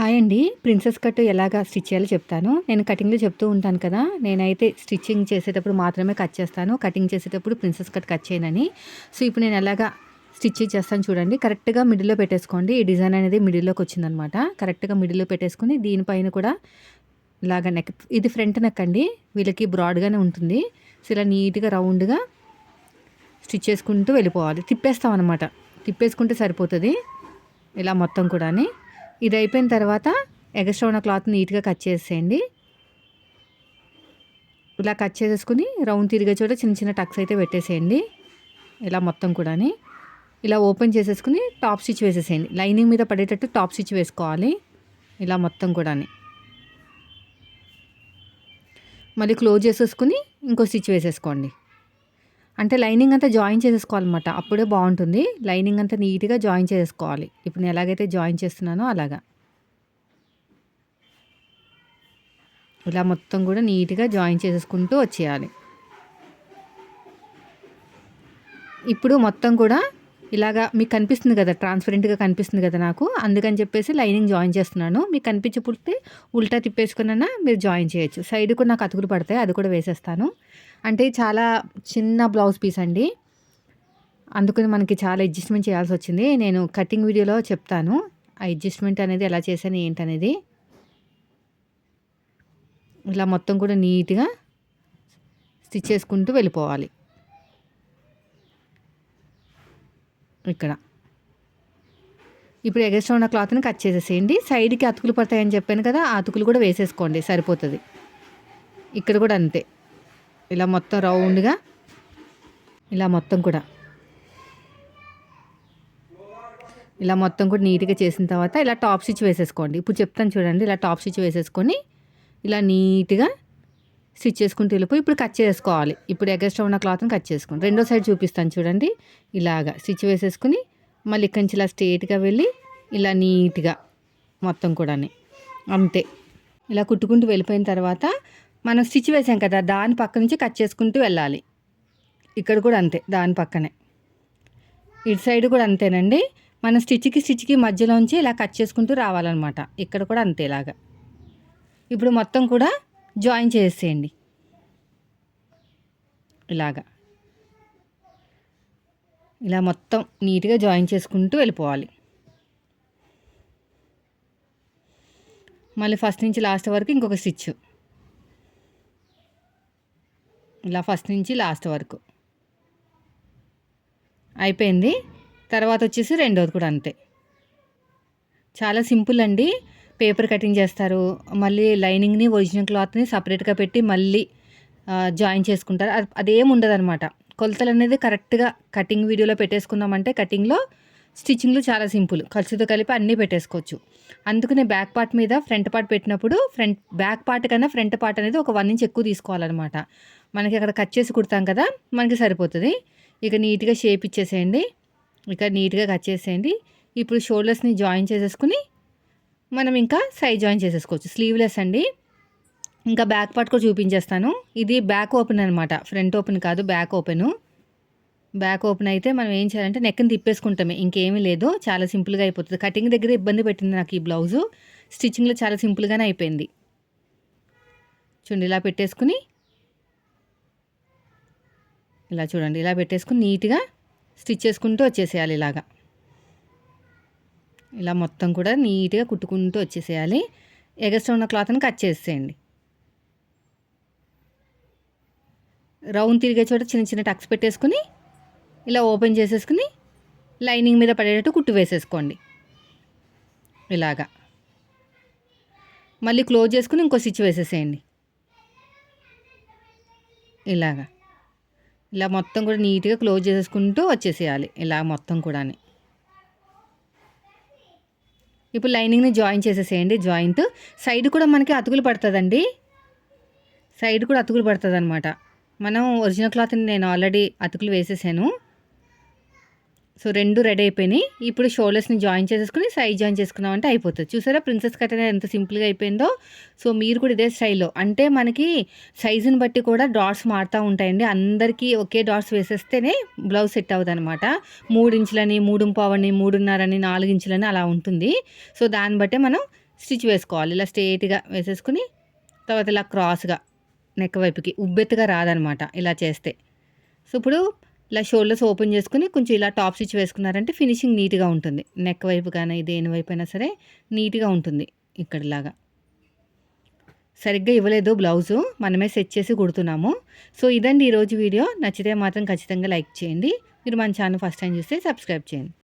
Hi అండి. Princess cut ఎలాగా stitch చేయాలో చెప్తాను. నేను కటింగ్లో చెప్తూ ఉంటాను కదా నేనైతే స్టిచ్చింగ్ చేసేటప్పుడు మాత్రమే కట్ చేస్తాను. కటింగ్ చేసేటప్పుడు ప్రిన్సెస్ కట్ కట్ చేయనని. సో ఇప్పుడు నేను ఎలాగా స్టిచ్ చేస్తాను చూడండి. కరెక్ట్గా మిడిల్లో పెట్టేసుకోండి. ఈ డిజైన్ అనేది మిడిల్లోకి వచ్చిందనమాట. కరెక్ట్గా మిడిల్లో పెట్టేసుకుని దీనిపైన కూడా ఇలాగ నెక్ ఇది ఫ్రంట్ నెక్ అండి. వీళ్ళకి బ్రాడ్గానే ఉంటుంది. సో ఇలా నీట్గా రౌండ్గా స్టిచ్ చేసుకుంటూ వెళ్ళిపోవాలి. తిప్పేస్తాం అనమాట తిప్పేసుకుంటే సరిపోతుంది. ఇలా మొత్తం కూడా ఇది అయిపోయిన తర్వాత ఎగస్ట్రా ఉన్న క్లాత్ నీట్గా కట్ చేసేయండి. ఇలా కట్ చేసేసుకుని రౌండ్ తిరిగే చోట చిన్న చిన్న టక్స్ అయితే పెట్టేసేయండి. ఇలా మొత్తం కూడా ఇలా ఓపెన్ చేసేసుకుని టాప్ స్టిచ్ వేసేసేయండి. లైనింగ్ మీద పడేటట్టు టాప్ స్టిచ్ వేసుకోవాలి. ఇలా మొత్తం కూడా మళ్ళీ క్లోజ్ చేసేసుకుని ఇంకో స్టిచ్ వేసేసుకోండి. అంటే లైనింగ్ అంతా జాయిన్ చేసేసుకోవాలన్నమాట. అప్పుడే బాగుంటుంది. లైనింగ్ అంతా నీట్గా జాయిన్ చేసుకోవాలి ఇప్పుడు నేను ఎలాగైతే జాయిన్ చేస్తున్నానో అలాగా. ఇలా మొత్తం కూడా నీట్గా జాయిన్ చేసేసుకుంటూ వచ్చేయాలి. ఇప్పుడు మొత్తం కూడా ఇలాగా మీకు కనిపిస్తుంది కదా ట్రాన్స్పరెంట్గా కనిపిస్తుంది కదా నాకు. అందుకని చెప్పేసి లైనింగ్ జాయిన్ చేస్తున్నాను. మీకు కనిపించకపోతే ఉల్టా తిప్పేసుకున్నా మీరు జాయిన్ చేయొచ్చు. సైడ్ కూడా నాకు అతుకులు పడతాయి అది కూడా వేసేస్తాను. అంటే చాలా చిన్న బ్లౌజ్ పీస్ అండి. అందుకని మనకి చాలా అడ్జస్ట్మెంట్ చేయాల్సి వచ్చింది. నేను కటింగ్ వీడియోలో చెప్తాను. ఆ అడ్జస్ట్మెంట్ అనేది ఎలా చేశాను ఏంటనేది. ఇలా మొత్తం కూడా నీట్గా స్టిచ్ చేసుకుంటూ వెళ్ళిపోవాలి. ఇక్కడ. ఇప్పుడు ఎగస్ట్రా ఉన్న క్లాత్ని కట్ చేసేసేయండి. సైడ్కి అతుకులు పడతాయని చెప్పాను కదా ఆ అతుకులు కూడా వేసేసుకోండి సరిపోతుంది. ఇక్కడ కూడా అంతే. ఇలా మొత్తం రౌండ్గా ఇలా మొత్తం కూడా. ఇలా మొత్తం కూడా నీట్గా చేసిన తర్వాత ఇలా టాప్ స్టిచ్ వేసేసుకోండి. ఇప్పుడు చెప్తాను చూడండి ఇలా టాప్ స్టిచ్ వేసేసుకొని ఇలా నీట్గా స్టిచ్ చేసుకుంటూ వెళ్ళిపోయి ఇప్పుడు కట్ చేసుకోవాలి. ఇప్పుడు ఎగస్ట్రా ఉన్న క్లాత్ని కట్ చేసుకోండి రెండో సైడ్ చూపిస్తాను చూడండి. ఇలాగా స్టిచ్ వేసేసుకుని మళ్ళీ ఇక్కడి నుంచి ఇలా స్ట్రేట్గా వెళ్ళి ఇలా నీట్గా మొత్తం కూడా అంతే. ఇలా కుట్టుకుంటూ వెళ్ళిపోయిన తర్వాత మనం స్టిచ్ వేసాం కదా దాని పక్క నుంచి కట్ చేసుకుంటూ వెళ్ళాలి. ఇక్కడ కూడా అంతే దాని పక్కనే. ఇటు సైడ్ కూడా అంతేనండి. మనం స్టిచ్కి స్టిచ్కి మధ్యలోంచి ఇలా కట్ చేసుకుంటూ రావాలన్నమాట. ఇక్కడ కూడా అంతేలాగా ఇప్పుడు మొత్తం కూడా జాయిన్ చేసేయండి. ఇలాగా. ఇలా మొత్తం నీట్గా జాయిన్ చేసుకుంటూ వెళ్ళిపోవాలి. మళ్ళీ ఫస్ట్ నుంచి లాస్ట్ వరకు ఇంకొక స్టిచ్. ఇలా ఫస్ట్ నుంచి లాస్ట్ వరకు. అయిపోయింది. తర్వాత వచ్చేసి రెండోది కూడా అంతే. చాలా సింపుల్ అండి. పేపర్ కటింగ్ చేస్తారు. మళ్ళీ లైనింగ్ని ఒరిజినల్ క్లాత్ని సపరేట్గా పెట్టి మళ్ళీ జాయిన్ చేసుకుంటారు. అదేం ఉండదు అనమాట కొలతలు అనేది కరెక్ట్గా కటింగ్ వీడియోలో పెట్టేసుకున్నామంటే కటింగ్లో స్టిచ్చింగ్లు చాలా సింపుల్. ఖర్చుతో కలిపి అన్నీ పెట్టేసుకోవచ్చు. అందుకనే బ్యాక్ పార్ట్ మీద ఫ్రంట్ పార్ట్ పెట్టినప్పుడు ఫ్రంట్ బ్యాక్ పార్ట్ కన్నా ఫ్రంట్ పార్ట్ అనేది ఒక వన్ ఇంచ్ ఎక్కువ తీసుకోవాలన్నమాట. మనకి అక్కడ కట్ చేసి కుడతాం కదా మనకి సరిపోతుంది. ఇక నీట్గా షేప్ ఇచ్చేసేయండి. ఇక నీట్గా కట్ చేసేయండి. ఇప్పుడు షోల్డర్స్ని జాయిన్ చేసేసుకుని మనం ఇంకా సైడ్ జాయిన్ చేసేసుకోవచ్చు. స్లీవ్లెస్ అండి. ఇంకా బ్యాక్ పార్ట్ కూడా చూపించేస్తాను. ఇది బ్యాక్ ఓపెన్ అనమాట ఫ్రంట్ ఓపెన్ కాదు బ్యాక్ ఓపెను. బ్యాక్ ఓపెన్ అయితే మనం ఏం చేయాలంటే నెక్ని తిప్పేసుకుంటామే. ఇంకేమీ లేదు. చాలా సింపుల్గా అయిపోతుంది. కటింగ్ దగ్గర ఇబ్బంది పెట్టింది నాకు ఈ బ్లౌజు స్టిచ్చింగ్లో చాలా సింపుల్గానే అయిపోయింది. చూడండి ఇలా పెట్టేసుకుని ఇలా చూడండి ఇలా పెట్టేసుకుని నీట్గా స్టిచ్ చేసుకుంటూ వచ్చేసేయాలి ఇలాగా. ఇలా మొత్తం కూడా నీట్గా కుట్టుకుంటూ వచ్చేసేయాలి. ఎగస్ట్రా ఉన్న క్లాత్ని కట్ చేసేయండి. రౌండ్ తిరిగే చోట చిన్న చిన్న టక్స్ పెట్టేసుకుని ఇలా ఓపెన్ చేసేసుకుని లైనింగ్ మీద పడేటట్టు కుట్టు వేసేసుకోండి. ఇలాగా. మళ్ళీ క్లోజ్ చేసుకుని ఇంకో స్టిచ్ వేసేసేయండి. ఇలాగా. ఇలా మొత్తం కూడా నీట్గా క్లోజ్ చేసేసుకుంటూ వచ్చేసేయాలి. ఇలా మొత్తం కూడా ఇప్పుడు లైనింగ్ని జాయిన్ చేసేసేయండి జాయింట్. సైడ్ కూడా మనకి అతుకులు పడుతుందండి. సైడ్ కూడా అతుకులు పడుతుంది అనమాట మనం ఒరిజినల్ క్లాత్ని నేను ఆల్రెడీ అతుకులు వేసేసాను. సో రెండు రెడీ అయిపోయినాయి. ఇప్పుడు షోల్డర్స్ని జాయిన్ చేసేసుకుని సైజ్ జాయిన్ చేసుకున్నామంటే అయిపోతుంది. చూసారా? ప్రిన్సెస్ కట్ అనేది ఎంత సింపుల్గా అయిపోయిందో. సో మీరు కూడా ఇదే స్టైల్లో. అంటే మనకి సైజుని బట్టి కూడా డాట్స్ మారుతూ ఉంటాయండి. అందరికీ ఒకే డాట్స్ వేసేస్తేనే బ్లౌజ్ సెట్ అవుతుంది అనమాట మూడు ఇంచులని మూడు పావని మూడున్నరని నాలుగు ఇంచులని అలా ఉంటుంది. సో దాన్ని బట్టే మనం స్టిచ్ వేసుకోవాలి. ఇలా స్ట్రేట్గా వేసేసుకుని తర్వాత ఇలా క్రాస్గా నెక్ వైపుకి ఉబ్బెత్తుగా రాదనమాట ఇలా చేస్తే. సో ఇప్పుడు ఇలా షోల్డర్స్ ఓపెన్ చేసుకుని కొంచెం ఇలా టాప్ స్టిచ్ వేసుకున్నారంటే ఫినిషింగ్ నీట్గా ఉంటుంది. నెక్ వైపు కానీ దేని వైపు అయినా సరే నీట్గా ఉంటుంది ఇక్కడలాగా. సరిగ్గా ఇవ్వలేదు బ్లౌజు. మనమే సెట్ చేసి కుడుతున్నాము. సో ఇదండి ఈరోజు వీడియో. నచ్చితే మాత్రం ఖచ్చితంగా లైక్ చేయండి. మీరు మన ఛానల్ ఫస్ట్ టైం చూస్తే సబ్స్క్రైబ్ చేయండి.